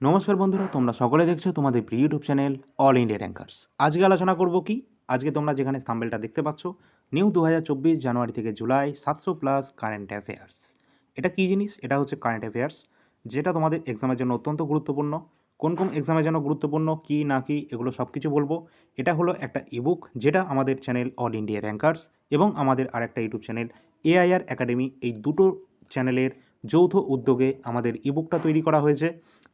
নমস্কার বন্ধুরা, তোমরা সকলে দেখছ তোমাদের প্রিয় YouTube channel All India Rankers আজকে আলোচনা করব কি? আজকে তোমরা যেখানে থাম্বেলটা দেখতে পাচ্ছ নিউ দু হাজার চব্বিশ জানুয়ারি থেকে জুলাই সাতশো প্লাস কারেন্ট অ্যাফেয়ার্স এটা কী জিনিস? এটা হচ্ছে কারেন্ট অ্যাফেয়ার্স যেটা তোমাদের এক্সামের জন্য অত্যন্ত গুরুত্বপূর্ণ। কোন কোন এক্সামের জন্য গুরুত্বপূর্ণ, কী, না, কি, এগুলো সব কিছু বলব। এটা হলো একটা ইবুক যেটা আমাদের চ্যানেল অল ইন্ডিয়া র্যাঙ্কার্স এবং আমাদের আরেকটা ইউটিউব চ্যানেল এআইআর একাডেমি এই দুটো চ্যানেলের যৌথ উদ্যোগে আমাদের ইবুকটা তৈরি করা হয়েছে,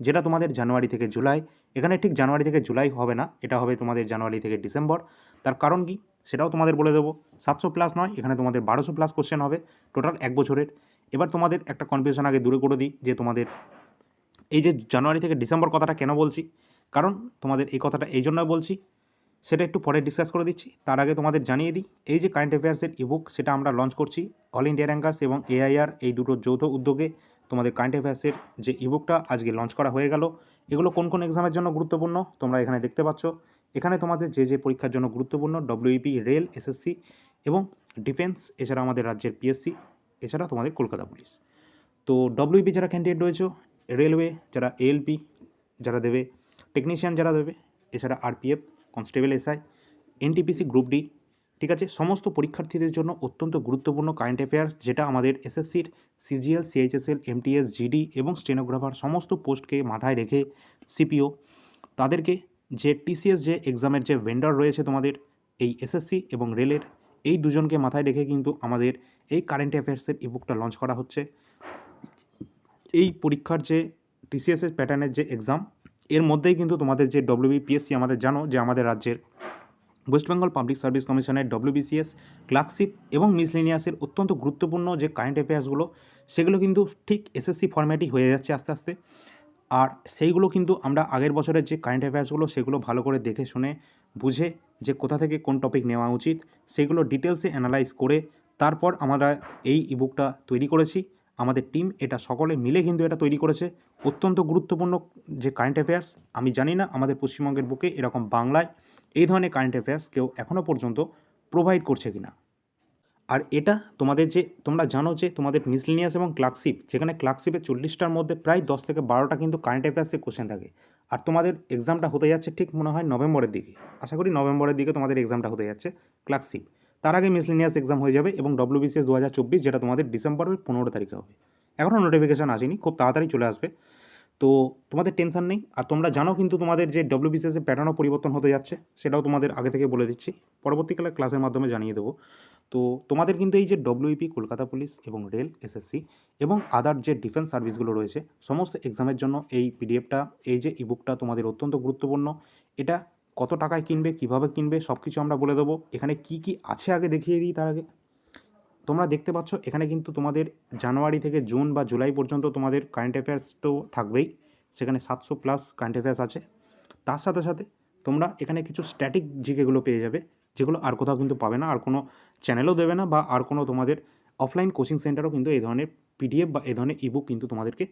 যেটা তোমাদের জানুয়ারি থেকে জুলাই। এখানে ঠিক জানুয়ারি থেকে জুলাই হবে না, এটা হবে তোমাদের জানুয়ারি থেকে ডিসেম্বর। তার কারণ কি? সেটাও তোমাদের বলে দেবো। সাতশো প্লাস নয়, এখানে তোমাদের বারোশো প্লাস কোশ্চেন হবে টোটাল এক বছরের। এবার তোমাদের একটা কনফিউশন আগে দূরে করে দিই, যে তোমাদের এই যে জানুয়ারি থেকে ডিসেম্বর কথাটা কেন বলছি? কারণ তোমাদের এই কথাটা এই জন্য বলছি সেটা একটু পরে ডিসকাস করে দিচ্ছি। তার আগে তোমাদের জানিয়ে দিই, এই যে কারেন্ট অ্যাফেয়ার্সের ইবুক সেটা আমরা লঞ্চ করছি অল ইন্ডিয়া র্যাঙ্কার্স এবং এআইআর এই দুটোর যৌথ উদ্যোগে তোমাদের কারেন্ট অ্যাফেয়ার্সের যে ইবুকটা আজকে লঞ্চ করা হয়ে গেল। এগুলো কোন কোন এক্সামের জন্য গুরুত্বপূর্ণ তোমরা এখানে দেখতে পাচ্ছ। এখানে তোমাদের যে যে পরীক্ষার জন্য গুরুত্বপূর্ণ ডব্লিউপি রেল এসএসসি এবং ডিফেন্স এছাড়া আমাদের রাজ্যের পিএসসি এছাড়া তোমাদের কলকাতা পুলিশ তো ডব্লিউপি যারা ক্যান্ডিডেট রয়েছে রেলওয়ে যারা এএলপি যারা দেবে টেকনিশিয়ান যারা দেবে, এছাড়া RPF constable SI NTPC group D ঠিক আছে? সমস্ত পরীক্ষার্থীদের জন্য অত্যন্ত গুরুত্বপূর্ণ কারেন্ট অ্যাফেয়ার্স যেটা আমাদের এসএসসির সিজিএল সিএইচএসএল এমটিএস জিডি এবং স্টেনোগ্রাফার সমস্ত পোস্টকে মাথায় রেখে সিপিও তাদেরকে যে টিসিএস যে এক্সামের যে ভেন্ডার রয়েছে তোমাদের, এই এসএসসি এবং রেলের এই দুজনকে মাথায় রেখে কিন্তু আমাদের এই কারেন্ট অ্যাফেয়ার্সের ইবুকটা লঞ্চ করা হচ্ছে। এই পরীক্ষার যে টিসিএসের প্যাটার্নের যে এক্সাম এর মধ্যেই কিন্তু তোমাদের যে ডব্লিউবিপিএসসি আমাদের জানো যে আমাদের রাজ্যের ওয়েস্ট বেঙ্গল পাবলিক সার্ভিস কমিশনের ডব্লিউবিসিএস ক্লার্কশিপ এবং মিসলিনিয়াসের অত্যন্ত গুরুত্বপূর্ণ যে কারেন্ট অ্যাফেয়ার্সগুলো সেগুলো কিন্তু ঠিক এসএসসি ফর্ম্যাটই হয়ে যাচ্ছে আস্তে আস্তে। আর সেইগুলো কিন্তু আমরা আগের বছরের যে কারেন্ট অ্যাফেয়ার্সগুলো সেগুলো ভালো করে দেখে শুনে বুঝে যে কোথা থেকে কোন টপিক নেওয়া উচিত, সেগুলো ডিটেলসে অ্যানালাইজ করে তারপর আমরা এই ইবুকটা তৈরি করেছি। আমাদের টিম এটা সকলে মিলে কিন্তু এটা তৈরি করেছে। অত্যন্ত গুরুত্বপূর্ণ যে কারেন্ট অ্যাফেয়ার্স আমি জানি না, আমাদের পশ্চিমবঙ্গের বুকে এরকম বাংলায় এই ধরনের কারেন্ট অ্যাফেয়ার্স কেউ এখনও পর্যন্ত প্রোভাইড করছে কি না আর এটা তোমাদের যে, তোমরা জানো যে তোমাদের মিসলিনিয়াস এবং ক্লার্কশিপ যেখানে ক্লার্কশিপের চল্লিশটার মধ্যে প্রায় দশ থেকে বারোটা কিন্তু কারেন্ট অ্যাফেয়ার্সের কোশ্চেন থাকে। আর তোমাদের এক্সামটা হতে যাচ্ছে ঠিক মনে হয় নভেম্বরের দিকে। আশা করি নভেম্বরের দিকে তোমাদের এক্সামটা হতে যাচ্ছে ক্লার্কশিপ তার আগে মিসলিনিয়াস এক্সাম হয়ে যাবে এবং ডব্লিউবিসিএস দু হাজার চব্বিশ যেটা তোমাদের ডিসেম্বরের পনেরো তারিখে হবে। এখনও নোটিফিকেশান আসেনি, খুব তাড়াতাড়ি চলে আসবে। তো তোমাদের টেনশন নেই, আর তোমরা জানো কিন্তু তোমাদের যে ডব্লিউবিসিএস এর প্যাটার্নও পরিবর্তন হতে যাচ্ছে, সেটাও তোমাদের আগে থেকে বলে দিচ্ছি। পরবর্তীকালে ক্লাসের মাধ্যমে জানিয়ে দেবো। তো তোমাদের কিন্তু এই যে ডব্লিউপি কলকাতা পুলিশ এবং রেল এসএসসি এবং আদার যে ডিফেন্স সার্ভিসগুলো রয়েছে, সমস্ত এক্সামের জন্য এই পিডিএফটা এই যে ইবুকটা তোমাদের অত্যন্ত গুরুত্বপূর্ণ। এটা কত টাকায় কিনবে, কীভাবে কিনবে সব কিছু আমরা বলে দেবো। এখানে কি কি আছে আগে দেখিয়ে দিই তার আগে। তোমরা দেখতে পাচ্ছ, এখানে কিন্তু তোমাদের জানুয়ারি থেকে জুন বা জুলাই পর্যন্ত তোমাদের কারেন্ট অ্যাফেয়ার্স তো থাকবেই। সেখানে সাতশো প্লাস কারেন্ট অ্যাফেয়ার্স আছে। তার সাথে সাথে তোমরা এখানে কিছু স্ট্যাটিক জিকেগুলো পেয়ে যাবে, যেগুলো আর কোথাও কিন্তু পাবে না, আর কোনো চ্যানেলও দেবে না বা আর কোনো তোমাদের অফলাইন কোচিং সেন্টারও কিন্তু এই ধরনের পিডিএফ বা এই ধরনের ইবুক কিন্তু তোমাদেরকে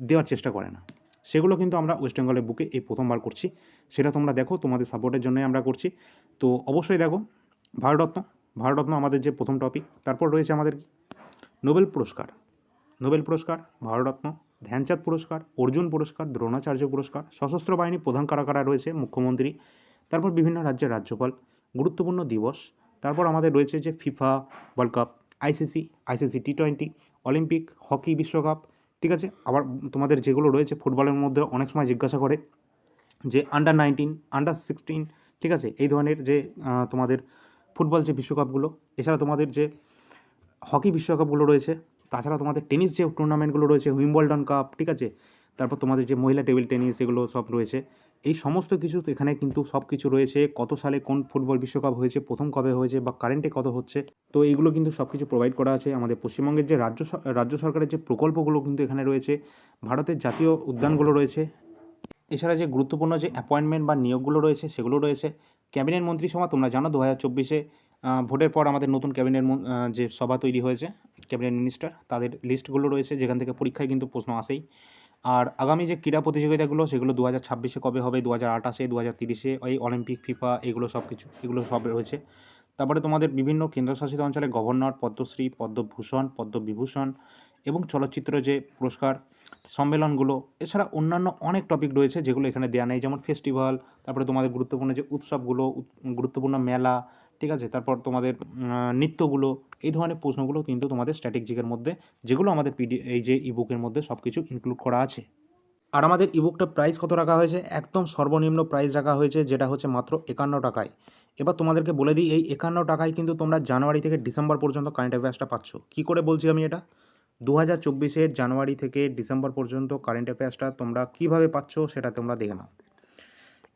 দেওয়ার চেষ্টা করে না। সেগুলো কিন্তু আমরা ওয়েস্ট বেঙ্গলের বুকে এই প্রথমবার করছি। সেটা তোমরা দেখো, তোমাদের সাপোর্টের জন্যই আমরা করছি। তো অবশ্যই দেখো, ভারতরত্ন ভারতরত্ন আমাদের যে প্রথম টপিক তারপর রয়েছে আমাদের নোবেল পুরস্কার। নোবেল পুরস্কার, ভারতরত্ন, ধ্যানচাঁদ পুরস্কার, অর্জুন পুরস্কার, দ্রোণাচার্য পুরস্কার, সশস্ত্র বাহিনী প্রধান কারাকারা রয়েছে মুখ্যমন্ত্রী, তারপর বিভিন্ন রাজ্যের রাজ্যপাল, গুরুত্বপূর্ণ দিবস, তারপর আমাদের রয়েছে যে FIFA world cup ICC ICC T twenty Olympic hockey বিশ্বকাপ ঠিক আছে? আবার তোমাদের যেগুলো রয়েছে ফুটবলের মধ্যে অনেক সময় জিজ্ঞাসা করে যে আন্ডার নাইনটিন আন্ডার সিক্সটিন ঠিক আছে? এই ধরনের যে তোমাদের ফুটবল যে বিশ্বকাপগুলো, এছাড়া তোমাদের যে হকি বিশ্বকাপগুলো রয়েছে, তাছাড়া তোমাদের টেনিস যে টুর্নামেন্টগুলো রয়েছে উইম্বলডন কাপ ঠিক আছে? তারপর তোমাদের যে মহিলা টেবিল টেনিস এগুলো সব রয়েছে। এই সমস্ত কিছু এখানে কিন্তু সব কিছু রয়েছে। কত সালে কোন ফুটবল বিশ্বকাপ হয়েছে, প্রথম কবে হয়েছে বা কারেন্টে কত হচ্ছে, তো এইগুলো কিন্তু সব কিছু প্রোভাইড করা আছে আমাদের পশ্চিমবঙ্গের যে রাজ্য রাজ্য সরকারের যে প্রকল্পগুলো কিন্তু এখানে রয়েছে, ভারতের জাতীয় উদ্যানগুলো রয়েছে। এছাড়া যে গুরুত্বপূর্ণ যে অ্যাপয়েন্টমেন্ট বা নিয়োগগুলো রয়েছে সেগুলো রয়েছে। ক্যাবিনেট মন্ত্রিসভা তোমরা জানো দু হাজার চব্বিশে ভোটের পর আমাদের নতুন ক্যাবিনেট যে সভা তৈরি হয়েছে, ক্যাবিনেট মিনিস্টার, তাদের লিস্টগুলো রয়েছে, যেখান থেকে পরীক্ষায় কিন্তু প্রশ্ন আসেই। আর আগামী যে ক্রীড়া প্রতিযোগিতাগুলো, সেগুলো দু হাজার ছাব্বিশে কবে হবে দু হাজার আঠাশে দু হাজার তিরিশে ওই অলিম্পিক, ফিফা, এগুলো সব কিছু, এগুলো সব রয়েছে। তারপরে তোমাদের বিভিন্ন কেন্দ্রশাসিত অঞ্চলে গভর্নর, পদ্মশ্রী, পদ্মভূষণ, পদ্মবিভূষণ এবং চলচ্চিত্র যে পুরস্কার সম্মেলনগুলো, এছাড়া অন্যান্য অনেক টপিক রয়েছে যেগুলো এখানে দেওয়া নেই, যেমন ফেস্টিভ্যাল তারপরে তোমাদের গুরুত্বপূর্ণ যে উৎসবগুলো গুরুত্বপূর্ণ মেলা ঠিক আছে? তারপর তোমাদের নৃত্যগুলো, এই ধরনের প্রশ্নগুলো কিন্তু তোমাদের স্ট্র্যাটেজিকের মধ্যে, যেগুলো আমাদের পিডি এই যে ইবুকের মধ্যে সব কিছু ইনক্লুড করা আছে। আর আমাদের ইবুকটা প্রাইস কত রাখা হয়েছে? একদম সর্বনিম্ন প্রাইস রাখা হয়েছে, যেটা হচ্ছে মাত্র একান্ন টাকায়। এবার তোমাদেরকে বলে দিই, এই একান্ন টাকায় কিন্তু তোমরা জানুয়ারি থেকে ডিসেম্বর পর্যন্ত কারেন্ট অ্যাফেয়ার্সটা পাচ্ছ। কী করে বলছি আমি এটা? দু হাজার চব্বিশের জানুয়ারি থেকে ডিসেম্বর পর্যন্ত কারেন্ট অ্যাফেয়ার্সটা তোমরা কীভাবে পাচ্ছ, সেটা তোমরা দেখে নাও।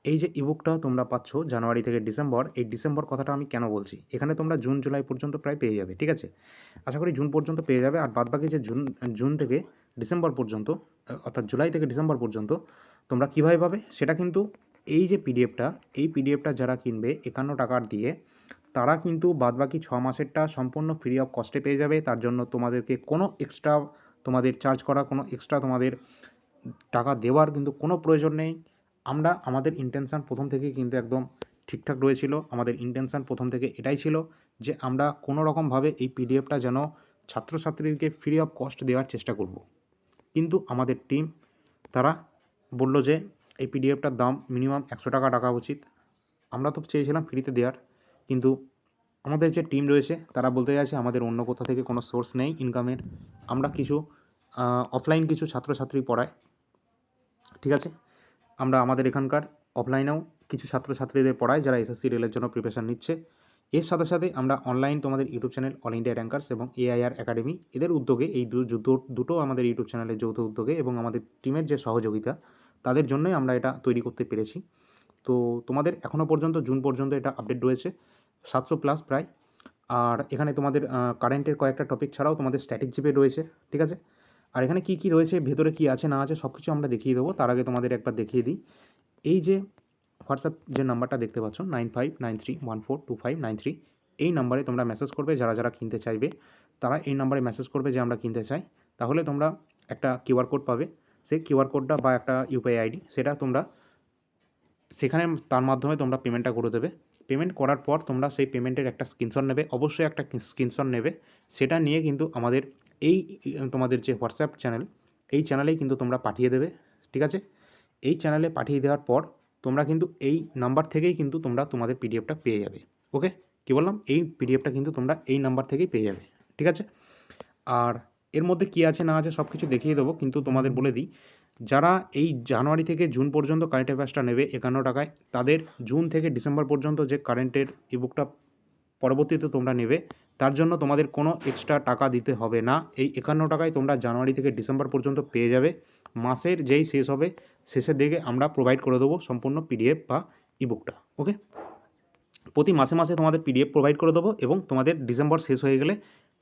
এই যে ইবুকটা তোমরা পাচ্ছ জানুয়ারি থেকে ডিসেম্বর, এই ডিসেম্বর কথাটা আমি কেন বলছি? এখানে তোমরা জুন, জুলাই পর্যন্ত প্রায় পেয়ে যাবে, ঠিক আছে? আশা করি জুন পর্যন্ত পেয়ে যাবে, আর বাদবাকি যে জুন জুন থেকে ডিসেম্বর পর্যন্ত অর্থাৎ জুলাই থেকে ডিসেম্বর পর্যন্ত তোমরা কীভাবে পাবে সেটা কিন্তু এই যে পিডিএফটা এই পিডিএফটা যারা কিনবে, একান্ন টাকার দিয়ে, তারা কিন্তু বাদবাকি ছ মাসেরটা সম্পূর্ণ ফ্রি অফ কস্টে পেয়ে যাবে। তার জন্য তোমাদেরকে কোনো এক্সট্রা তোমাদের চার্জ করা, কোনো এক্সট্রা তোমাদের টাকা দেওয়ার কিন্তু কোনো প্রয়োজন নেই। আমরা আমাদের ইন্টেনশান প্রথম থেকেই কিন্তু একদম ঠিকঠাক রয়েছিল। আমাদের ইন্টেনশান প্রথম থেকে এটাই ছিল যে আমরা কোনো রকমভাবে এই পিডিএফটা যেন ছাত্রছাত্রীদেরকে ফ্রি অফ কস্ট দেওয়ার চেষ্টা করব। কিন্তু আমাদের টিম তারা বলল যে এই পিডিএফটার দাম মিনিমাম একশো টাকা টাকা উচিত। আমরা তো চেয়েছিলাম ফ্রিতে দেওয়ার, কিন্তু আমাদের যে টিম রয়েছে তারা বলতে চাইছে আমাদের অন্য কোথা থেকে কোনো সোর্স নেই ইনকামের আমরা কিছু অফলাইন কিছু ছাত্রছাত্রী পড়াই ঠিক আছে? আমরা আমাদের এখানকার অফলাইনেও কিছু ছাত্রছাত্রীদের পড়াই যারা এসএসসি রেলের জন্য প্রিপারেশান নিচ্ছে। এর সাথে সাথে আমরা অনলাইন তোমাদের YouTube channel all India rankers এবং এআইআর একাডেমি এদের উদ্যোগে এই দুটো আমাদের ইউটিউব চ্যানেলের যৌথ উদ্যোগে এবং আমাদের টিমের যে সহযোগিতা, তাদের জন্যই আমরা এটা তৈরি করতে পেরেছি। তো তোমাদের এখনও পর্যন্ত, জুন পর্যন্ত এটা আপডেট রয়েছে, সাতশো প্লাস প্রায়। আর এখানে তোমাদের কারেন্টের কয়েকটা টপিক ছাড়াও তোমাদের স্ট্যাটিক জিপে রয়েছে, ঠিক আছে? আর এখানে কি কি রয়েছে, ভেতরে কি আছে, না আছে সব কিছু আমরা দেখিয়ে দেবো। তার আগে তোমাদের একবার দেখিয়ে দিই। এই যে হোয়াটসঅ্যাপ যে নাম্বারটা দেখতে পাচ্ছ, nine five nine three one four two five nine three, এই নাম্বারে তোমরা মেসেজ করবে, যারা যারা কিনতে চাইবে, তারা এই নাম্বারে মেসেজ করবে যে আমরা কিনতে চাই। তাহলে তোমরা একটা কিউআর কোড পাবে। সেই কিউআর কোডটা বা একটা ইউপিআই আইডি সেটা তোমরা সেখানে তার মাধ্যমে তোমরা পেমেন্টটা করে দেবে। পেমেন্ট করার পর তোমরা সেই পেমেন্টের একটা স্ক্রিনশট নেবে। অবশ্যই একটা স্ক্রিনশট নেবে। সেটা নিয়ে কিন্তু আমাদের এই তোমাদের যে হোয়াটসঅ্যাপ চ্যানেল, এই চ্যানেলেই কিন্তু তোমরা পাঠিয়ে দেবে, ঠিক আছে? এই চ্যানেলে পাঠিয়ে দেওয়ার পর তোমরা কিন্তু এই নাম্বার থেকেই কিন্তু তোমরা তোমাদের পিডিএফটা পেয়ে যাবে, ওকে? কী বললাম? এই পিডিএফটা কিন্তু তোমরা এই নাম্বার থেকেই পেয়ে যাবে, ঠিক আছে? আর এর মধ্যে কী আছে না আছে সব কিছু দেখিয়ে দেবো, কিন্তু তোমাদের বলে দিই, যারা এই জানুয়ারি থেকে জুন পর্যন্ত কারেন্ট অ্যাফেয়ার্সটা নেবে একান্ন টাকায়, তাদের জুন থেকে ডিসেম্বর পর্যন্ত যে কারেন্টের ইবুকটা পরবর্তীতে তোমরা নেবে তার জন্য তোমাদের কোনো এক্সট্রা টাকা দিতে হবে না। এই একান্ন টাকায় তোমরা জানুয়ারি থেকে ডিসেম্বর পর্যন্ত পেয়ে যাবে। মাসের যেই শেষ হবে, শেষের দিকে আমরা প্রোভাইড করে দেবো সম্পূর্ণ পিডিএফ বা ইবুকটা ওকে প্রতি মাসে মাসে তোমাদের পিডিএফ প্রোভাইড করে দেবো এবং তোমাদের ডিসেম্বর শেষ হয়ে গেলে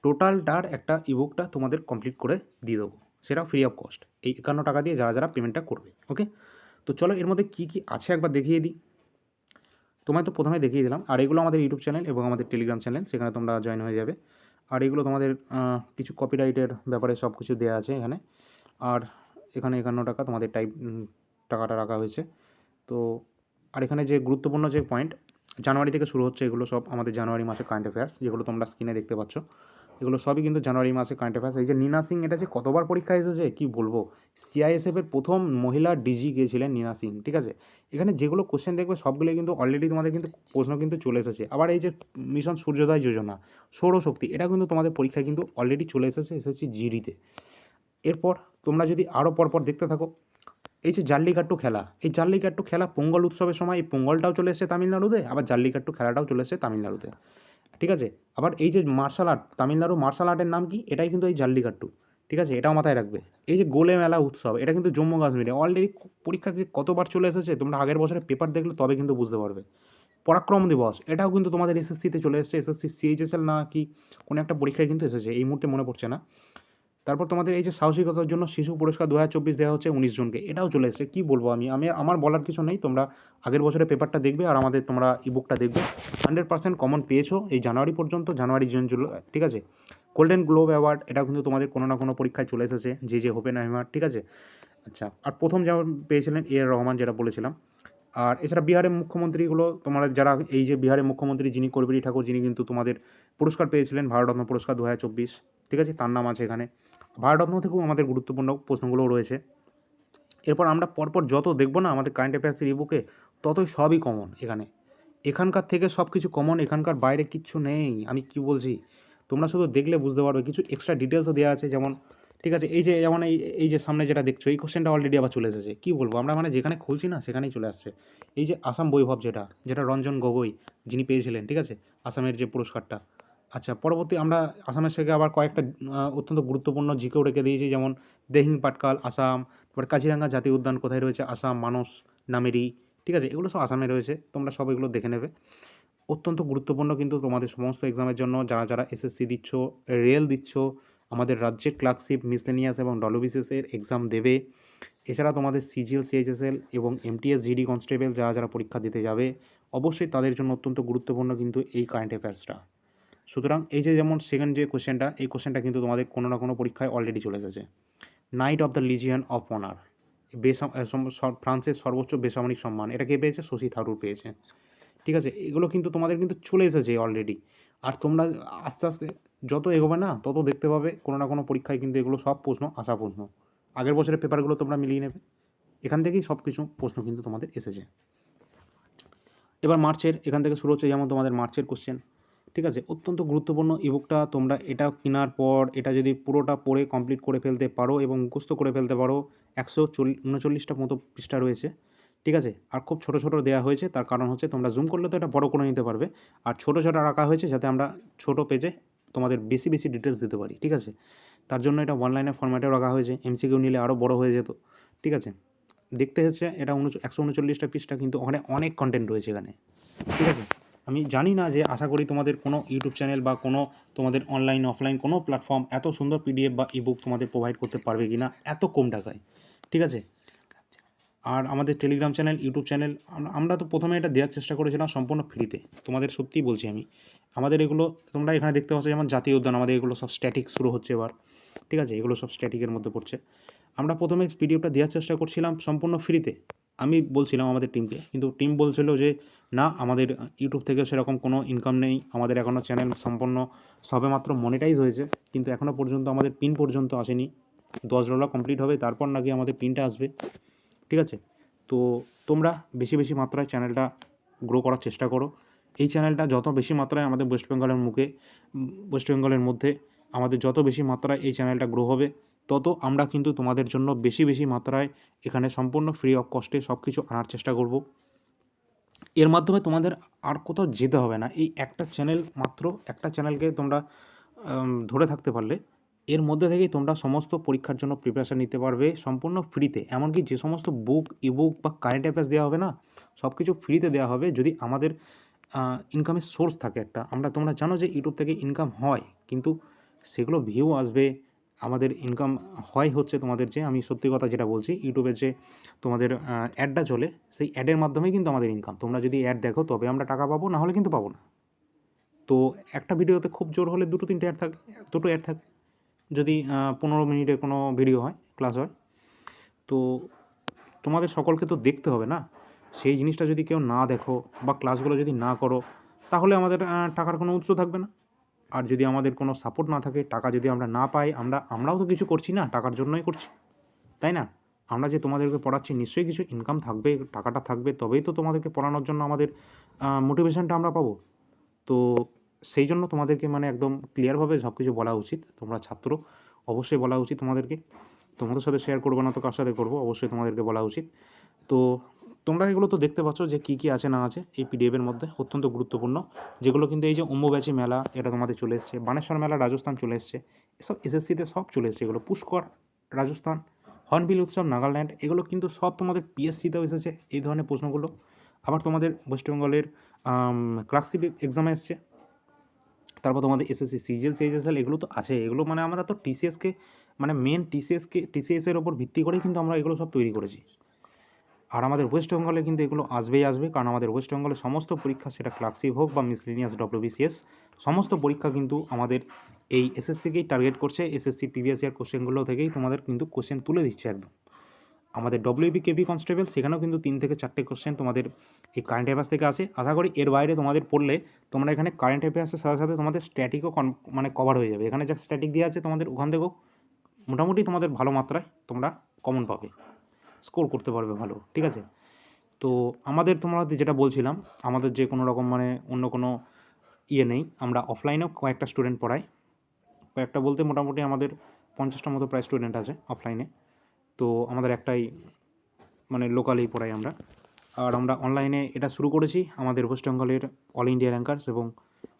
টোটালটার একটা ইবুকটা তোমাদের কমপ্লিট করে দিয়ে দেবো। সেটা ফ্রি অফ কস্ট এই একান্ন টাকা দিয়ে যারা যারা পেমেন্টটা করবে ওকে তো চলো এর মধ্যে কী কী আছে একবার দেখিয়ে দিই। তোমায় তো প্রথমে দেখিয়ে দিলাম। আর এগুলো আমাদের ইউটিউব চ্যানেল এবং আমাদের টেলিগ্রাম চ্যানেল সেখানে তোমরা জয়েন হয়ে যাবে। আর এগুলো তোমাদের কিছু কপিরাইটের ব্যাপারে সব কিছু দেওয়া আছে এখানে। আর এখানে একান্ন টাকা তোমাদের টাইপ টাকাটা রাখা হয়েছে। তো, আর এখানে যে গুরুত্বপূর্ণ যে পয়েন্ট জানুয়ারি থেকে শুরু হচ্ছে এগুলো সব আমাদের জানুয়ারি মাসে কারেন্ট অ্যাফেয়ার্স যেগুলো তোমরা স্ক্রিনে দেখতে পাচ্ছ। এগুলো সবই কিন্তু জানুয়ারি মাসে কারেন্ট অ্যাফেয়ার্স এই যে নীনা সিং, এটা যে কতবার পরীক্ষা এসেছে, কি বলব? সিআইএসএফের প্রথম মহিলা ডিজি গিয়েছিলেন নীনা সিং, ঠিক আছে? এখানে যেগুলো কোশ্চেন দেখবে সবগুলো কিন্তু অলরেডি তোমাদের কিন্তু প্রশ্ন কিন্তু চলে এসেছে। আবার এই যে মিশন সূর্যোদয় যোজনা সৌরশক্তি, এটা কিন্তু তোমাদের পরীক্ষায় কিন্তু অলরেডি চলে এসেছে এসেছে জিডিতে এরপর তোমরা যদি আরও পরপর দেখতে থাকো এই যে জাল্লিকাট্টু খেলা, এই জাল্লিকাট্টু খেলা পোঙ্গল উৎসবের সময় এই পোঙ্গলটাও চলে এসেছে তামিলনাড়ুতে, আবার জাল্লিকাট্টু খেলাটাও চলে এসেছে তামিলনাড়ুতে। ঠিক আছে? আবার এই যে মার্শাল আর্ট, তামিলনাড়ু মার্শাল আর্টের নাম কি? এটাই কিন্তু এই জাল্লিকাট্টু। ঠিক আছে? এটাও মাথায় রাখবে। এই যে গোলে মেলা উৎসব, এটা কিন্তু জম্মু কাশ্মীরে অলরেডি পরীক্ষা কতবার চলে এসেছে, তোমরা আগের বছরের পেপার দেখলে তবে কিন্তু বুঝতে পারবে। পরাক্রম দিবস, এটাও কিন্তু তোমাদের এসএসসিতে চলে এসেছে এসএসসি সিএইচএসএল না কি, কোনো একটা পরীক্ষায় কিন্তু এসেছে, এই মুহূর্তে মনে পড়ছে না। তারপর তোমাদের এই যে সাহসিকতার জন্য শিশু পুরস্কার দু হাজার চব্বিশ দেওয়া হচ্ছে উনিশ জনকে। এটাও চলে এসেছে, কী বলব আমি? আমি, আমার বলার কিছু নেই, তোমরা আগের বছরের পেপারটা দেখবে আর আমাদের তোমরা ইবুকটা দেখবে। হান্ড্রেড পার্সেন্ট কমন পেয়েছ এই জানুয়ারি পর্যন্ত, জানুয়ারি, জুন, জুলাই, ঠিক আছে? গোল্ডেন গ্লোব অ্যাওয়ার্ড এটা কিন্তু তোমাদের কোনো না কোনো পরীক্ষায় চলে এসেছে, যে যে হোপেন আহমার ঠিক আছে? আচ্ছা আর প্রথম যেমন পেয়েছিলেন এ আর রহমান যেটা বলেছিলাম। আর এছাড়া বিহারের মুখ্যমন্ত্রীগুলো, তোমরা যারা এই যে বিহারের মুখ্যমন্ত্রী যিনি কর্বেরি ঠাকুর, যিনি কিন্তু তোমাদের পুরস্কার পেয়েছিলেন ভারতরত্ন পুরস্কার দু হাজার চব্বিশ, ঠিক আছে? তার নাম আছে এখানে। ভারতরত্ন থেকেও আমাদের গুরুত্বপূর্ণ প্রশ্নগুলো রয়েছে। এরপর আমরা পরপর যত দেখব না আমাদের কারেন্ট অ্যাফেয়ার্সের ইবুকে ততই সবই কমন এখানে। এখানকার থেকে সব কিছু কমন এখানকার বাইরে কিচ্ছু নেই। আমি কি বলছি? তোমরা শুধু দেখলে বুঝতে পারবে। কিছু এক্সট্রা ডিটেলসও দেওয়া আছে, যেমন, ঠিক আছে, এই যে, যেমন এই এই যে সামনে যেটা দেখছ, এই কোশ্চেনটা অলরেডি আবার চলে এসেছে। কী বলব? আমরা মানে যেখানে খুলছি না, সেখানেই চলে আসছে। এই যে আসাম বৈভব যেটা যেটা রঞ্জন গগৈ, যিনি পেয়েছিলেন, ঠিক আছে, আসামের যে পুরস্কারটা। আচ্ছা পরবর্তী আমরা আসামের থেকে আবার কয়েকটা অত্যন্ত গুরুত্বপূর্ণ জিকেও রেখে দিয়েছি, যেমন দেহিং পাটকাল, আসাম, তারপর কাজিরাঙ্গা জাতীয় উদ্যান কোথায় রয়েছে, আসাম, মানস, নামেরি, ঠিক আছে, এগুলো সব আসামে রয়েছে, তোমরা সব এগুলো দেখে নেবে। অত্যন্ত গুরুত্বপূর্ণ কিন্তু তোমাদের সমস্ত এক্সামের জন্য যারা যারা এসএসসি দিচ্ছ, রেল দিচ্ছ, আমাদের রাজ্যের ক্লার্কশিপ মিসলেনিয়াস এবং ডব্লিউবিসিএস এর এক্সাম দেবে। এছাড়া তোমাদের সিজিএল সিএইচএসএল এবং এমটিএস জিডি কনস্টেবল যারা যারা পরীক্ষা দিতে যাবে, অবশ্যই তাদের জন্য অত্যন্ত গুরুত্বপূর্ণ কিন্তু এই কারেন্ট অ্যাফেয়ার্সটা সুতরাং এই যে যেমন সেকেন্ড যে কোশ্চেনটা এই কোশ্চেনটা কিন্তু তোমাদের কোনো না কোনো পরীক্ষায় অলরেডি চলে এসেছে। Knight of the legion of honour বেসাম ফ্রান্সের সর্বোচ্চ বেসামরিক সম্মান। এটা কে পেয়েছে? শশী থারুর পেয়েছে। ঠিক আছে? এগুলো কিন্তু তোমাদের কিন্তু চলে এসেছে অলরেডি আর তোমরা আস্তে আস্তে যত এগোবে না, তত দেখতে পাবে কোনো না কোনো পরীক্ষায় কিন্তু এগুলো সব প্রশ্ন আসা প্রশ্ন। আগের বছরের পেপারগুলো তোমরা মিলিয়ে নেবে। এখান থেকেই সব কিছু প্রশ্ন কিন্তু তোমাদের এসেছে। এবার মার্চের এখান থেকে শুরু হচ্ছে যেমন তোমাদের মার্চের কোশ্চেন ঠিক আছে? অত্যন্ত গুরুত্বপূর্ণ ইবুকটা তোমরা এটা কেনার পর এটা যদি পুরোটা পড়ে কমপ্লিট করে ফেলতে পারো এবং মুখস্থ করে ফেলতে পারো, একশো চল্লিশ উনচল্লিশটা মতো পৃষ্ঠা রয়েছে। ঠিক আছে? আর খুব ছোটো ছোটো দেওয়া হয়েছে, তার কারণ হচ্ছে তোমরা জুম করলে তো এটা বড় করে নিতে পারবে। আর ছোটো ছোটো রাখা হয়েছে যাতে আমরা ছোটো পেজে তোমাদের বেশি বেশি ডিটেলস দিতে পারি। ঠিক আছে? তার জন্য এটা অনলাইনে ফরম্যাটেও রাখা হয়েছে। এমসিকিউ নিলে আরও বড় হয়ে যেত। ঠিক আছে? দেখতে হচ্ছে এটা উনচ, একশো উনচল্লিশটা পৃষ্ঠা কিন্তু ওখানে অনেক কন্টেন্ট রয়েছে এখানে। ঠিক আছে? আমি জানি না যে আশা করি তোমাদের কোনো ইউটিউব চ্যানেল বা কোনো তোমাদের অনলাইন অফলাইন কোনো প্ল্যাটফর্ম এত সুন্দর পিডিএফ বা ইবুক তোমাদের প্রোভাইড করতে পারবে কি না এত কম টাকায়। ঠিক আছে? আর আমাদের টেলিগ্রাম চ্যানেল ইউটিউব চ্যানেল আমরা- তো প্রথমে এটা দেওয়ার চেষ্টা করেছিলাম সম্পূর্ণ ফ্রিতে তোমাদের সত্যিই বলছি আমি। আমাদের এগুলো, তোমরা এখানে দেখতে পাচ্ছ যেমন জাতীয় উদ্যান, আমাদের এগুলো সব স্ট্যাটিক শুরু হচ্ছে এবার। ঠিক আছে? এগুলো সব স্ট্যাটিকের মধ্যে পড়ছে। আমরা প্রথমে পিডিএফটা দেওয়ার চেষ্টা করছিলাম সম্পূর্ণ ফ্রিতে আমি বলছিলাম আমাদের টিমকে কিন্তু টিম বলছিল যে, না, আমাদের ইউটিউব থেকে সেরকম কোনো ইনকাম নেই। আমাদের এখনও চ্যানেল সম্পূর্ণ সবেমাত্র মনিটাইজ হয়েছে। কিন্তু এখনও পর্যন্ত আমাদের পিন পর্যন্ত আসেনি। দশ ডলার কমপ্লিট হবে, তারপর নাকি আমাদের পিনটা আসবে। ঠিক আছে? তো তোমরা বেশি বেশি মাত্রায় চ্যানেলটা গ্রো করার চেষ্টা করো। এই চ্যানেলটা যত বেশি মাত্রায় আমাদের ওয়েস্ট বেঙ্গলের মুখে ওয়েস্ট বেঙ্গলের মধ্যে আমাদের যত বেশি মাত্রায় এই চ্যানেলটা গ্রো হবে তত আমরা কিন্তু তোমাদের জন্য বেশি বেশি মাত্রায় এখানে সম্পূর্ণ ফ্রি অফ কস্টে সব কিছু আনার চেষ্টা করব। এর মাধ্যমে তোমাদের আর কোথাও যেতে হবে না। এই একটা চ্যানেল মাত্র, একটা চ্যানেলকে তোমরা ধরে থাকতে পারলে, এর মধ্যে থেকেই তোমরা সমস্ত পরীক্ষার জন্য প্রিপারেশান নিতে পারবে সম্পূর্ণ ফ্রিতে এমনকি যে সমস্ত বুক ইবুক বা কারেন্ট অ্যাফেয়ার্স দেওয়া হবে না সব কিছু ফ্রিতে দেওয়া হবে যদি আমাদের ইনকামের সোর্স থাকে একটা। আমরা, তোমরা জানো যে ইউটিউব থেকে ইনকাম হয়, কিন্তু সেগুলো ভিউ আসবে আমাদের ইনকাম হয় হচ্ছে তোমাদের যে, আমি সত্যি কথা যেটা বলছি ইউটিউবে যে তোমাদের অ্যাডটা চলে, সেই অ্যাডের মাধ্যমেই কিন্তু আমাদের ইনকাম তোমরা যদি অ্যাড দেখো, তবে আমরা টাকা পাবো, না হলে কিন্তু পাবো না। তো একটা ভিডিওতে খুব জোর হলে দুটো তিনটে অ্যাড থাকে, দুটো অ্যাড থাকে। যদি পনেরো মিনিটের কোনো ভিডিও হয় ক্লাস হয়, তো তোমাদের সকলকে তো দেখতে হবে না? সেই জিনিসটা যদি কেউ না দেখো বা ক্লাসগুলো যদি না করো, তাহলে আমাদের টাকার কোনো উৎস থাকবে না। আর যদি আমাদের কোনো সাপোর্ট না থাকে, টাকা যদি আমরা না পাই, আমরা, আমরাও তো কিছু করছি না, টাকার জন্যই করছি। তাই না? আমরা যে তোমাদেরকে পড়াচ্ছি, নিশ্চয়ই কিছু ইনকাম থাকবে, টাকাটা থাকবে, তবেই তো তোমাদেরকে পড়ানোর জন্য আমাদের মোটিভেশনটা আমরা পাবো। তো সেই জন্য তোমাদেরকে মানে একদম ক্লিয়ারভাবে সব কিছু বলা উচিত। তোমরা ছাত্র, অবশ্যই বলা উচিত তোমাদেরকে। তোমাদের সাথে শেয়ার করব না তো কার সাথে করব? অবশ্যই তোমাদেরকে বলা উচিত। তো তোমরা এগুলো তো দেখতে পাচ্ছ যে কী কী আছে না আছে এই পিডিএফের মধ্যে, অত্যন্ত গুরুত্বপূর্ণ। যেগুলো কিন্তু এই যে অম্বুবাচী মেলা, এটা তোমাদের চলে এসছে, বানেশ্বর মেলা, রাজস্থান চলে এসছে, এসব এসএসসিতে সব চলে এসছে। এগুলো পুষ্কর, রাজস্থান, হর্নবিল উৎসব, নাগাল্যান্ড, এগুলো কিন্তু সব তোমাদের পিএসসিতেও এসেছে এই ধরনের প্রশ্নগুলো। আবার তোমাদের ওয়েস্ট বেঙ্গলের ক্লার্কশিপ এক্সামে এসছে। তারপর তোমাদের এসএসসি সিজিএল সিএইচএসএল এগুলো তো আছে। এগুলো মানে আমরা তো টিসিএসকে মানে মেন টিসিএসকে টিসিএসের ওপর ভিত্তি করেই কিন্তু আমরা এগুলো সব তৈরি করেছি। আর আমাদের ওয়েস্ট বেঙ্গলে কিন্তু এগুলো আসবেই আসবে, কারণ আমাদের ওয়েস্ট বেঙ্গলের সমস্ত পরীক্ষা সেটা ক্লার্কশিপ হোক বা মিসলিনিয়াস ডব্লিউবিসিএস সমস্ত পরীক্ষা কিন্তু আমাদের এই এসএসসিকেই টার্গেট করছে। এসএসসি প্রিভিয়াস ইয়ার কোশ্চেনগুলো থেকেই তোমাদের কিন্তু কোশ্চেন তুলে দিচ্ছে একদম। আমাদের ডব্লিউবি কেবি কনস্টেবল সেখানেও কিন্তু তিন থেকে চারটে কোশ্চেন তোমাদের এই কারেন্ট অ্যাফেয়ার্স থেকে আসে। আশা করি এর বাইরে তোমাদের পড়লে তোমরা এখানে কারেন্ট অ্যাফেয়ার্সের সাথে সাথে তোমাদের স্ট্যাটিকও মানে কভার হয়ে যাবে। এখানে যা স্ট্যাটিক দেওয়া আছে তোমাদের, ওখান থেকেও মোটামুটি তোমাদের ভালো মাত্রায় তোমরা কমন পাবে। স্কোর করতে পারবে ভালো ঠিক আছে? তো আমাদের তোমরা যেটা বলছিলাম আমাদের যে কোনো রকম মানে অন্য কোনো ইয়ে নেই আমরা অফলাইনেও কয়েকটা স্টুডেন্ট পড়াই। কয়েকটা বলতে মোটামুটি আমাদের পঞ্চাশটার মতো প্রায় স্টুডেন্ট আছে অফলাইনে তো আমাদের একটাই মানে লোকালেই পড়াই আমরা। আর আমরা অনলাইনে এটা শুরু করেছি আমাদের ওয়েস্ট বেঙ্গলের অল ইন্ডিয়া র্যাঙ্কার্স এবং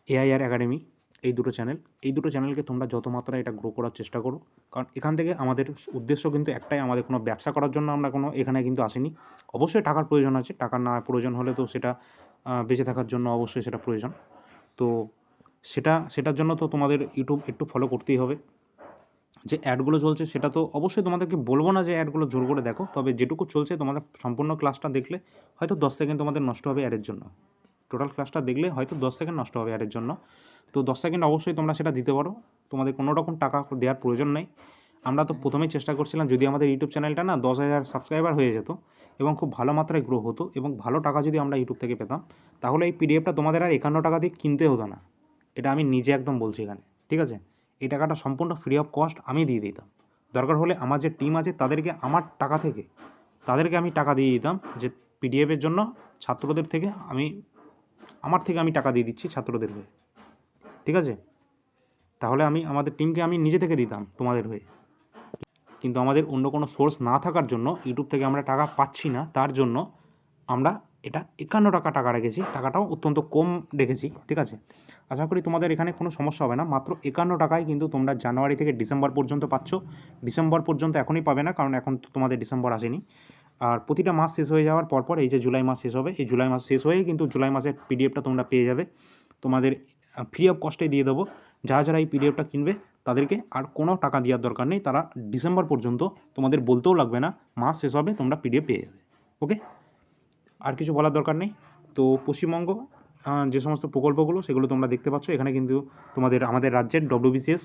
এআইআর একাডেমি এই দুটো চ্যানেল এই দুটো চ্যানেলকে তোমরা যত মাত্রায় এটা গ্রো করার চেষ্টা করো, কারণ এখান থেকে আমাদের উদ্দেশ্য কিন্তু একটাই, আমাদের কোনো ব্যবসা করার জন্য আমরা কোনো এখানে কিন্তু আসিনি। অবশ্যই টাকার প্রয়োজন আছে, টাকার না প্রয়োজন হলে তো সেটা বেঁচে থাকার জন্য অবশ্যই সেটা প্রয়োজন। তো সেটা, সেটার জন্য তো তোমাদের ইউটিউব একটু ফলো করতেই হবে। যে অ্যাডগুলো চলছে সেটা তো অবশ্যই তোমাদেরকে বলব না যে অ্যাডগুলো জোর করে দেখো, তবে যেটুকু চলছে তোমাদের সম্পূর্ণ ক্লাসটা দেখলে হয়তো দশ সেকেন্ড তোমাদের নষ্ট হবে অ্যাডের জন্য। টোটাল ক্লাসটা দেখলে হয়তো দশ সেকেন্ড নষ্ট হবে অ্যাডের জন্য। তো দশ সেকেন্ড অবশ্যই তোমরা সেটা দিতে পারো। তোমাদের কোনো রকম টাকা দেওয়ার প্রয়োজন নেই। আমরা তো প্রথমেই চেষ্টা করছিলাম, যদি আমাদের ইউটিউব চ্যানেলটা না দশ হাজার সাবস্ক্রাইবার হয়ে যেত এবং খুব ভালো মাত্রায় গ্রো হতো এবং ভালো টাকা যদি আমরা ইউটিউব থেকে পেতাম, তাহলে এই পিডিএফটা তোমাদের আর একান্ন টাকা দিয়ে কিনতে হতো না। এটা আমি নিজে একদম বলছি এখানে, ঠিক আছে? এই টাকাটা সম্পূর্ণ ফ্রি অফ কস্ট আমি দিয়ে দিতাম। দরকার হলে আমার যে টিম আছে, তাদেরকে আমার টাকা থেকে, তাদেরকে আমি টাকা দিয়ে দিতাম যে পিডিএফের জন্য ছাত্রদের থেকে আমি, আমার থেকে আমি টাকা দিয়ে দিচ্ছি ছাত্রদের হয়ে ঠিক আছে? তাহলে আমি, আমাদের টিমকে আমি নিজে থেকে দিতাম তোমাদের হয়ে। কিন্তু আমাদের অন্য কোনো সোর্স না থাকার জন্য ইউটিউব থেকে আমরা টাকা পাচ্ছি না, তার জন্য আমরা এটা একান্ন টাকা টাকা রেখেছি, টাকাটাও অত্যন্ত কম রেখেছি, ঠিক আছে? আশা করি তোমাদের এখানে কোনো সমস্যা হবে না, মাত্র একান্ন টাকায় কিন্তু তোমরা জানুয়ারি থেকে ডিসেম্বর পর্যন্ত পাচ্ছ। ডিসেম্বর পর্যন্ত এখনই পাবে না, কারণ এখন তো তোমাদের ডিসেম্বর আসেনি। আর প্রতিটা মাস শেষ হয়ে যাওয়ার পরপর এই যে জুলাই মাস শেষ হবে, এই জুলাই মাস শেষ হয়ে কিন্তু জুলাই মাসের পিডিএফটা তোমরা পেয়ে যাবে। তোমাদের ফ্রি অফ কস্টে দিয়ে দেবো। যারা যারা এই পিডিএফটা কিনবে, তাদেরকে আর কোনো টাকা দেওয়ার দরকার নেই। তারা ডিসেম্বর পর্যন্ত তোমাদের বলতেও লাগবে না, মাস শেষ হবে, তোমরা পিডিএফ পেয়ে যাবে। ওকে আর কিছু বলার দরকার নেই? তো পশ্চিমবঙ্গ যে সমস্ত প্রকল্পগুলো, সেগুলো তোমরা দেখতে পাচ্ছ। এখানে কিন্তু তোমাদের, আমাদের রাজ্যের ডব্লিউবিসিএস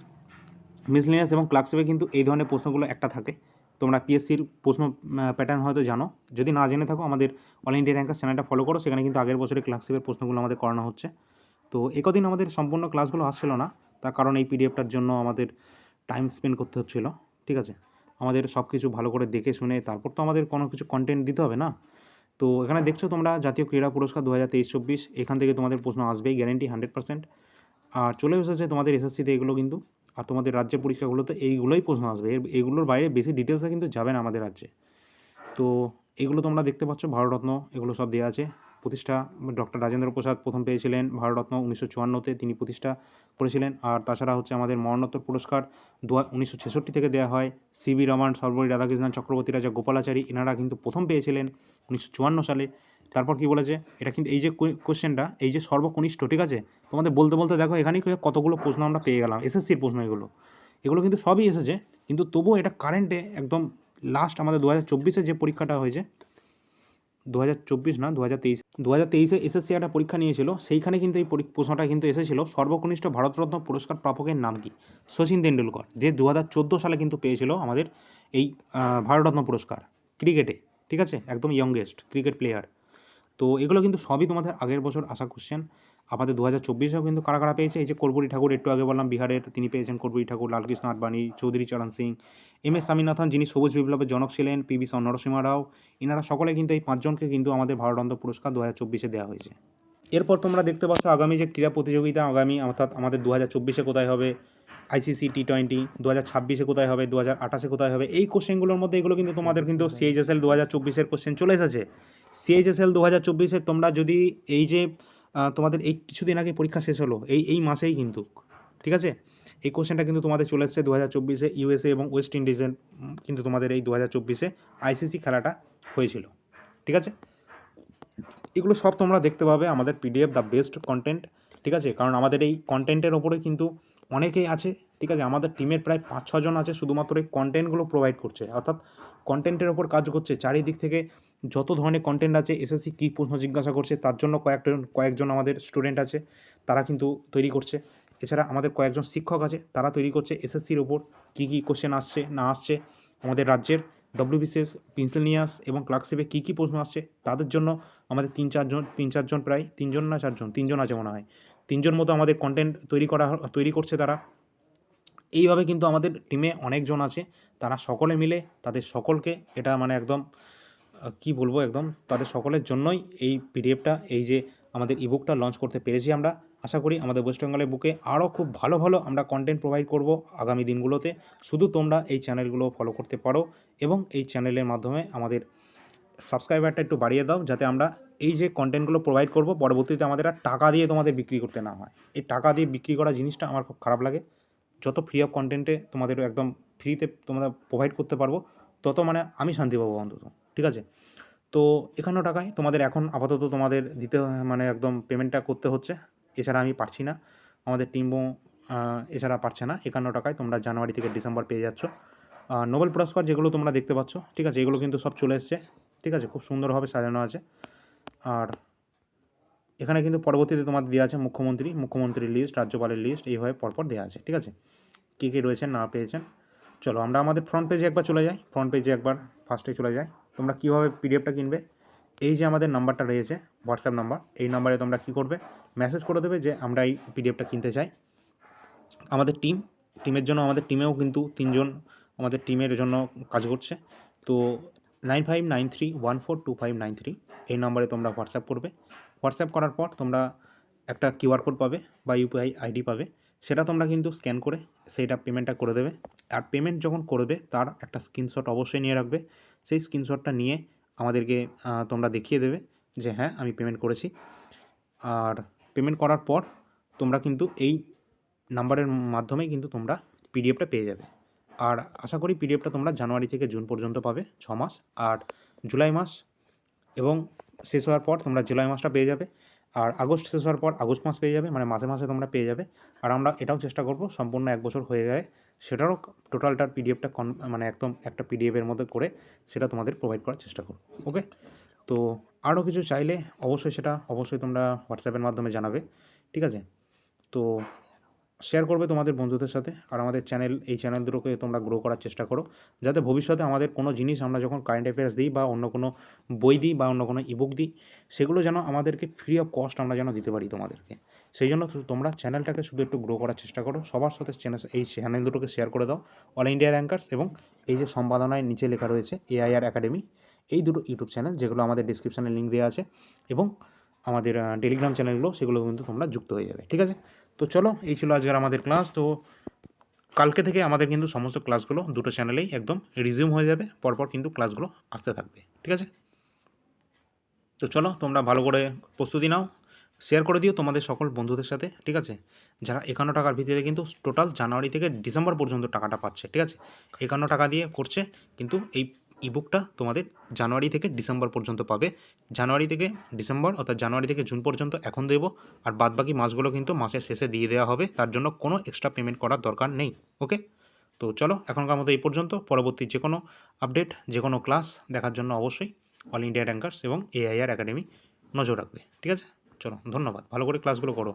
মিসলিনিয়াস এবং ক্লার্কশিপে কিন্তু এই ধরনের প্রশ্নগুলো একটা থাকে। তোমরা পিএসসির প্রশ্ন প্যাটার্ন হয়তো জানো। যদি না জেনে থাকো, আমাদের অল ইন্ডিয়া র্যাঙ্কার চ্যানেলটা ফলো করো। সেখানে কিন্তু আগের বছরের ক্লার্কশিপের প্রশ্নগুলো আমাদের করানো হচ্ছে। তো একদিন আমাদের সম্পূর্ণ ক্লাসগুলো আসছিল না, তার কারণ এই পিডিএফটার জন্য আমাদের টাইম স্পেন্ড করতে হচ্ছিল, ঠিক আছে? আমাদের সব কিছু ভালো করে দেখে শুনে তারপর তো আমাদের কোনো কিছু কন্টেন্ট দিতে হবে না? তো এখানে দেখছ তোমরা জাতীয় ক্রীড়া পুরস্কার দু হাজার তেইশ চব্বিশ, এখান থেকে তোমাদের প্রশ্ন আসবেই গ্যারেন্টি হান্ড্রেড পার্সেন্ট আর চলে এসেছে তোমাদের এসএসসিতে এগুলো কিন্তু, আর তোমাদের রাজ্য পরীক্ষাগুলোতে এইগুলোই প্রশ্ন আসবে। এগুলোর বাইরে বেশি ডিটেলসে কিন্তু যাবে না আমাদের রাজ্যে। তো এগুলো তোমরা দেখতে পাচ্ছ, ভারতরত্ন, এগুলো সব দেওয়া আছে। প্রতিষ্ঠা, ডক্টর রাজেন্দ্র প্রসাদ প্রথম পেয়েছিলেন ভারতরত্ন উনিশশো চুয়ান্নতে তিনি প্রতিষ্ঠা করেছিলেন। আর তাছাড়া হচ্ছে আমাদের মরণোত্তর পুরস্কার দু উনিশশো ছেষট্টি থেকে দেওয়া হয়। সিবি রমন, সর্বরী রাধাকৃষ্ণন চক্রবর্তী রাজা গোপালাচারী, এনারা কিন্তু প্রথম পেয়েছিলেন উনিশশো চুয়ান্ন সালে। তারপর কি বলেছে? এটা কিন্তু এই যে কোয়েশ্চেনটা এই যে সর্বকনিষ্ঠ, ঠিক আছে? তোমাদের বলতে বলতে দেখো, এখানেই কতগুলো প্রশ্ন আমরা পেয়ে গেলাম, এসএসসির প্রশ্ন এগুলো। এগুলো কিন্তু সবই এসেছে, কিন্তু তবুও এটা কারেন্টে একদম লাস্ট আমাদের দু হাজার চব্বিশে যে পরীক্ষাটা হয়েছে দু হাজার চব্বিশ না, দু হাজার তেইশ। দু হাজার তেইশে এসএসসি একটা পরীক্ষা নিয়েছিল, সেইখানে কিন্তু এই প্রশ্নটা কিন্তু এসেছিল, সর্বকনিষ্ঠ ভারতরত্ন পুরস্কার প্রাপকের নাম কি? শচীন তেন্ডুলকর, যে দু হাজার চোদ্দ সালে কিন্তু পেয়েছিল আমাদের এই ভারতরত্ন পুরস্কার, ক্রিকেটে, ঠিক আছে? একদম ইয়ংগেস্ট ক্রিকেট প্লেয়ার তো এগুলো কিন্তু সবই তোমাদের আগের বছর আসা কোশ্চেন আমাদের দু হাজার চব্বিশেও কিন্তু কারা কারা পেয়েছে? এই যে কর্পূরী ঠাকুর, একটু আগে বললাম বিহারের তিনি পেয়েছেন কর্পূরী ঠাকুর, লালকৃষ্ণ আডবাণী, চৌধুরী চরণ সিং, এম এস স্বামীনাথন যিনি সবুজ বিপ্লবের জনক ছিলেন, পি বি নরসিংহ রাও, এনারা সকলে কিন্তু এই পাঁচজনকে কিন্তু আমাদের ভারতরত্ন পুরস্কার দু হাজার চব্বিশে দেওয়া হয়েছে। এরপর তোমরা দেখতে পাচ্ছ আগামী যে ক্রীড়া প্রতিযোগিতা আগামী, অর্থাৎ আমাদের দু হাজার চব্বিশে কোথায় হবে? আইসিসি টি টোয়েন্টি দু হাজার ছাব্বিশে কোথায় হবে? দু হাজার আঠাশে কোথায় হবে? এই কোশ্চেনগুলোর মধ্যে এগুলো কিন্তু তোমাদের কিন্তু সিএইচএসএল দু হাজার চব্বিশের কোশ্চেন চলে এসেছে। সিএইচএসএল দু হাজার চব্বিশে তোমরা যদি এই যে তোমাদের এই কিছুদিন আগে পরীক্ষা শেষ হলো, এই এই মাসেই কিন্তু, ঠিক আছে? এই কোশ্চেনটা কিন্তু তোমাদের চলে এসেছে দু হাজার চব্বিশে ইউএসএ এবং ওয়েস্ট ইন্ডিজের কিন্তু তোমাদের এই দু হাজার চব্বিশে আইসিসি খেলাটা হয়েছিল, ঠিক আছে? এগুলো সব তোমরা দেখতে পাবে আমাদের পিডিএফ দ্য বেস্ট কন্টেন্ট ঠিক আছে? কারণ আমাদের এই কন্টেন্টের ওপরে কিন্তু অনেকেই আছে, ঠিক আছে? আমাদের টিমের প্রায় পাঁচ ছজন আছে, শুধুমাত্র এই কন্টেন্টগুলো প্রোভাইড করছে। অর্থাৎ কন্টেন্টের ওপর কাজ করছে। চারিদিক থেকে যত ধরনের কন্টেন্ট আছে এসএসসি কী প্রশ্ন জিজ্ঞাসা করছে, তার জন্য কয়েকজন কয়েকজন আমাদের স্টুডেন্ট আছে, তারা কিন্তু তৈরি করছে। এছাড়া আমাদের কয়েকজন শিক্ষক আছে, তারা তৈরি করছে এসএসসির ওপর কী কী কোশ্চেন আসছে, না আসছে। আমাদের রাজ্যের ডব্লিউবিসিএস পিন্সেলিয়াস এবং ক্লার্কশিপে কী কী প্রশ্ন আসছে, তাদের জন্য আমাদের তিন, চারজন তিন, চারজন প্রায়, তিনজন না চারজন, তিনজন আছে মনে হয়। তিনজন মতো আমাদের কন্টেন্ট তৈরি করা, তৈরি করছে তারা। এইভাবে কিন্তু আমাদের টিমে অনেকজন আছে, তারা সকলে মিলে তাদের সকলকে এটা মানে একদম কি বলব একদম? তাদের সকলের জন্যই এই পিডিএফটা, এই যে আমাদের ইবুকটা লঞ্চ করতে পেরেছি আমরা। আশা করি আমাদের ওয়েস্ট বেঙ্গলের বুকে আরও খুব ভালো ভালো আমরা কন্টেন্ট প্রোভাইড করব আগামী দিনগুলোতে। শুধু তোমরা এই চ্যানেলগুলো ফলো করতে পারো এবং এই চ্যানেলের মাধ্যমে আমাদের সাবস্ক্রাইবারটা একটু বাড়িয়ে দাও, যাতে আমরা এই যে কন্টেন্টগুলো প্রোভাইড করব, পরবর্তীতে আমাদের আর টাকা দিয়ে তোমাদের বিক্রি করতে না হয়। এই টাকা দিয়ে বিক্রি করা জিনিসটা আমার খুব খারাপ লাগে। যত ফ্রি অফ কন্টেন্টে তোমাদের একদম ফ্রিতে তোমরা প্রোভাইড করতে পারব তত মানে আমি শান্তি পাবো অন্তত, ঠিক আছে? তো একান্ন টাকায় তোমাদের এখন আপাতত তোমাদের দিতে মানে একদম পেমেন্টটা করতে হচ্ছে, এছাড়া আমি পারছি না। আমাদের টিমও এছাড়া পারছে না একান্ন টাকায় তোমরা জানুয়ারি থেকে ডিসেম্বর পেয়ে যাচ্ছ। নোবেল পুরস্কার যেগুলো তোমরা দেখতে পাচ্ছ, ঠিক আছে, এগুলো কিন্তু সব চলে এসছে, ঠিক আছে, খুব সুন্দরভাবে সাজানো আছে। আর এখানে কিন্তু পরবর্তীতে তোমাদের দেওয়া আছে মুখ্যমন্ত্রী, মুখ্যমন্ত্রীর লিস্ট রাজ্যপালের লিস্ট এইভাবে পরপর দেওয়া আছে, ঠিক আছে? কী কী রয়েছেন, না পেয়েছেন? চলো, আমরা আমাদের ফ্রন্ট পেজে একবার চলে যাই। ফ্রন্ট পেজে একবার ফার্স্টে চলে যাই। তোমরা কীভাবে পিডিএফটা কিনবে? এই যে আমাদের নাম্বারটা রয়েছে হোয়াটসঅ্যাপ নাম্বার এই নাম্বারে তোমরা কী করবে? মেসেজ করে দেবে যে, আমরা এই পিডিএফটা কিনতে চাই। আমাদের টিম টিমের জন্য আমাদের টিমেও কিন্তু তিনজন আমাদের টিমের জন্য কাজ করছে। তো nine five nine three one four two five nine three এই নম্বরে তোমরা হোয়াটসঅ্যাপ করবে। হোয়াটসঅ্যাপ করার পর তোমরা একটা কিউআর কোড পাবে বা ইউপিআই আইডি পাবে। সেটা তোমরা কিন্তু স্ক্যান করে সেইটা পেমেন্টটা করে দেবে। আর পেমেন্ট যখন করবে, তার একটা স্ক্রিনশট অবশ্যই নিয়ে রাখবে। সেই স্ক্রিনশটটা নিয়ে আমাদেরকে তোমরা দেখিয়ে দেবে যে হ্যাঁ আমি পেমেন্ট করেছি। আর পেমেন্ট করার পর তোমরা কিন্তু এই নাম্বারের মাধ্যমেই কিন্তু তোমরা পিডিএফটা পেয়ে যাবে। আর আশা করি পিডিএফটা তোমরা জানুয়ারি থেকে জুন পর্যন্ত পাবে, ছ মাস। আর জুলাই মাস এবং শেষ হওয়ার পর তোমরা জুলাই মাসটা পেয়ে যাবে। আর আগস্ট শেষ হওয়ার পর আগস্ট মাস পেয়ে যাবে মানে মাসে মাসে তোমরা পেয়ে যাবে। আর আমরা এটাও চেষ্টা করব, সম্পূর্ণ এক বছর হয়ে যায় সেটারও টোটালটার পিডিএফটা কন মানে একদম একটা পিডিএফের মধ্যে করে সেটা তোমাদের প্রোভাইড করার চেষ্টা করব ওকে তো আরও কিছু চাইলে অবশ্যই সেটা অবশ্যই তোমরা হোয়াটসঅ্যাপের মাধ্যমে জানাবে, ঠিক আছে? তো শেয়ার করবে তোমাদের বন্ধুদের সাথে। আর আমাদের চ্যানেল এই চ্যানেল দুটোকে তোমরা গ্রো করার চেষ্টা করো। যাতে ভবিষ্যতে আমাদের কোনো জিনিস আমরা যখন কারেন্ট অ্যাফেয়ার্স দিই বা অন্য কোনো বই দিই বা অন্য কোনো ইবুক দিই, সেগুলো যেন আমাদেরকে ফ্রি অফ কস্ট আমরা যেন দিতে পারি তোমাদেরকে। সেই জন্য তোমরা চ্যানেলটাকে শুধু একটু গ্রো করার চেষ্টা করো। সবার সাথে এই চ্যানেল দুটোকে শেয়ার করে দাও। অল ইন্ডিয়া র্যাঙ্কার্স এবং এই যে সম্পাদনায় নিচে লেখা রয়েছে এআইআর একাডেমি এই দুটো ইউটিউব চ্যানেল যেগুলো আমাদের ডিসক্রিপশানে লিঙ্ক দেওয়া আছে এবং আমাদের টেলিগ্রাম চ্যানেলগুলো সেগুলো কিন্তু তোমরা যুক্ত হয়ে যাবে। ঠিক আছে? তো চলো, এই ছিল আজকের আমাদের ক্লাস তো কালকে থেকে আমাদের কিন্তু সমস্ত ক্লাসগুলো দুটো চ্যানেলেই একদম রিজিউম হয়ে যাবে। পরপর কিন্তু ক্লাসগুলো আসতে থাকবে। ঠিক আছে? তো চলো, তোমরা ভালো করে প্রস্তুতি নাও। শেয়ার করে দিও তোমাদের সকল বন্ধুদের সাথে, ঠিক আছে? যারা একান্ন টাকার ভিত্তিতে কিন্তু টোটাল জানুয়ারি থেকে ডিসেম্বর পর্যন্ত টাকাটা পাচ্ছে, ঠিক আছে? একান্ন টাকা দিয়ে করছে, কিন্তু এই ইবুকটা তোমাদের জানুয়ারি থেকে ডিসেম্বর পর্যন্ত পাবে। জানুয়ারি থেকে ডিসেম্বর অর্থাৎ জানুয়ারি থেকে জুন পর্যন্ত এখন দেবো। আর বাদবাকি মাসগুলো কিন্তু মাসের শেষে দিয়ে দেওয়া হবে। তার জন্য কোনো এক্সট্রা পেমেন্ট করার দরকার নেই। ওকে তো চলো, এখনকার মতো এই পর্যন্ত। পরবর্তী যে কোনো আপডেট যে কোনো ক্লাস দেখার জন্য অবশ্যই অল ইন্ডিয়া র্যাঙ্কার্স এবং এআইআর একাডেমি নজর রাখবে। ঠিক আছে? চলো, ধন্যবাদ। ভালো করে ক্লাসগুলো করো।